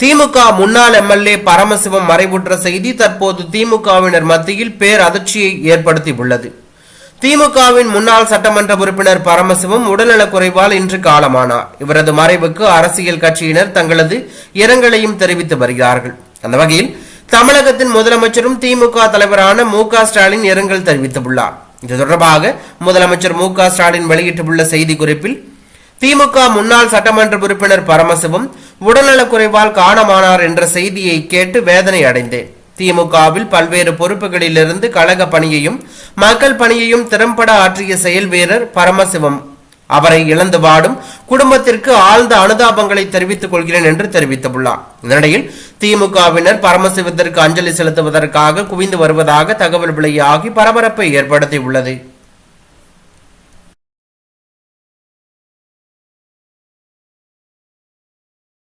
திமுக முன்னாள் எம்எல்ஏ பரமசிவம் மறைவுற்ற செய்தி தற்போது திமுகவினர் மத்தியில் பேர் அதிர்ச்சியை ஏற்படுத்தியுள்ளது. திமுகவின் முன்னாள் சட்டமன்ற உறுப்பினர் பரமசிவம் உடல்நலக் குறைவால் இன்று காலமானார். இவரது மறைவுக்கு அரசியல் கட்சியினர் தங்களது இரங்கலையும் தெரிவித்து வருகிறார்கள். அந்த வகையில் தமிழகத்தின் முதலமைச்சரும் திமுக தலைவரான மு க ஸ்டாலின் இரங்கல் தெரிவித்துள்ளார். இது தொடர்பாக முதலமைச்சர் மு க ஸ்டாலின் வெளியிட்டுள்ள செய்திக்குறிப்பில் திமுக முன்னாள் சட்டமன்ற உறுப்பினர் பரமசிவம் உடல்நலக் குறைவால் காணமானார் என்ற செய்தியை கேட்டு வேதனை அடைந்தேன். திமுகவில் பல்வேறு பொறுப்புகளிலிருந்து கழக பணியையும் மக்கள் பணியையும் திறம்பட ஆற்றிய செயல் வீரர் பரமசிவம். அவரை இழந்து வாடும் குடும்பத்திற்கு ஆழ்ந்த அனுதாபங்களை தெரிவித்துக் கொள்கிறேன் என்று தெரிவித்துள்ளார். இதனிடையில் திமுகவினர் பரமசிவத்திற்கு அஞ்சலி செலுத்துவதற்காக குவிந்து வருவதாக தகவல் வெளியாகி பரபரப்பை ஏற்படுத்தியுள்ளது.